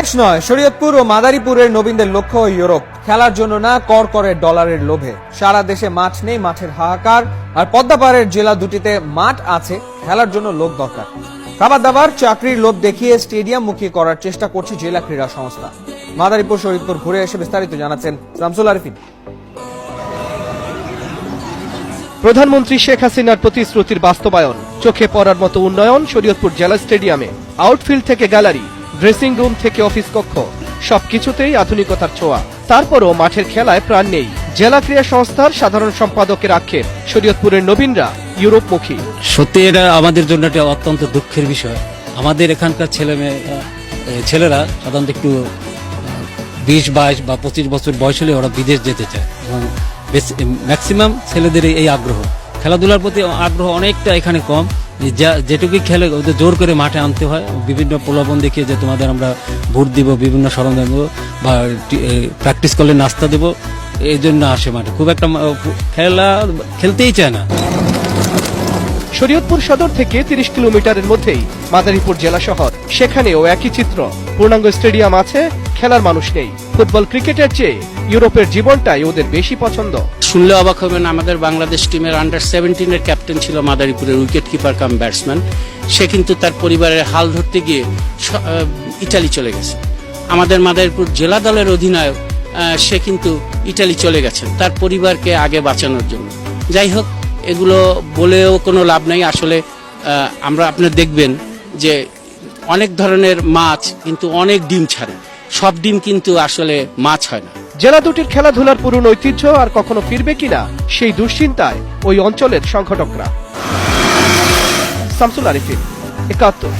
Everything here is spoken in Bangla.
দেশ নয়, শরীয়তপুর ও মাদারীপুরের নবীনদের লক্ষ্য ইউরোপ। খেলার জন্য না, কর করে ডলারের লোভে। সারা দেশে মাঠ নেই, মাঠের হাহাকার। আর পদ্মাপাড়ের জেলা দুটিতে মাঠ আছে, খেলার জন্য লোক দরকার। খাবার দাবার চাকরির লোভ দেখিয়ে স্টেডিয়াম মুখী করার চেষ্টা করছে জেলা ক্রীড়া সংস্থা। মাদারীপুর, শরীয়তপুর ঘুরে এসে বিস্তারিত জানাচ্ছেন শামসুল আরিফিন। প্রধানমন্ত্রী শেখ হাসিনার প্রতিশ্রুতির বাস্তবায়ন। চোখে পড়ার মতো উন্নয়ন শরীয়তপুর জেলা স্টেডিয়ামে। আউটফিল্ড থেকে গ্যালারি। ড্রেসিং রুম থেকে অফিস কক্ষ, সবকিছুতেই আধুনিকতার ছোঁয়া। তারপরও মাঠের খেলায় প্রাণ নেই। জেলা ক্রীড়া সংস্থার সাধারণ সম্পাদকের আক্ষেপ, শরীয়তপুরের নবীনরা ইউরোপমুখী। সত্যি এটা আমাদের জন্য একটা অত্যন্ত দুঃখের বিষয়। আমাদের এখানকার ছেলে মেয়ে ছেলেরা সাধারণত একটু বিশ, বাইশ বা পঁচিশ বছর বয়স হলে ওরা বিদেশ যেতে চায় এবং ম্যাক্সিমাম ছেলেদের এই আগ্রহ। খেলাধুলার প্রতি আগ্রহ অনেকটা এখানে কম। যা যেটুকুই খেলে ওদের জোর করে মাঠে আনতে হয়, বিভিন্ন প্রলোভন দেখিয়ে যে তোমাদের আমরা ভোট দিব, বিভিন্ন সরঞ্জাম দেবো বা প্র্যাকটিস করলে নাস্তা দেবো, এই জন্য আসে মাঠে। খুব একটা খেলা, খেলতেই চায় না। শরীয়তপুর সদর থেকে তিরিশ কিলোমিটারের মধ্যেই মাদারীপুর জেলা শহর, সেখানেও একই চিত্র। পূর্ণাঙ্গ স্টেডিয়াম আছে খেলার মানুষ নেই। ফুটবল ক্রিকেটের চেয়ে ইউরোপের জীবনটাই ওদের বেশি পছন্দ। শুনলে অবাক হবেন, আমাদের বাংলাদেশ টিমের আন্ডার সেভেন্টিনের ক্যাপ্টেন ছিল মাদারীপুরের উইকেট কিপার কাম ব্যাটসম্যান সে কিন্তু তার পরিবারের হাল ধরতে গিয়ে ইটালি চলে গেছে। আমাদের মাদারীপুর জেলা দলের অধিনায়ক সে কিন্তু ইটালি চলে গেছেন, তার পরিবারকে আগে বাঁচানোর জন্য। যাই হোক, এগুলো বলেও কোনো লাভ নাই। আসলে আমরা আপনার দেখবেন যে অনেক ধরনের মাছ কিন্তু অনেক ডিম ছাড়ে। সব ডিম কিন্তু আসলে মাছ হয় না। জেলা দুটির খেলাধুলার পুরনো ঐতিহ্য আর কখনো ফিরবে কিনা সেই দুশ্চিন্তায় ওই অঞ্চলের সংগঠকরা। শামসুল আরিফিন একাত্তর।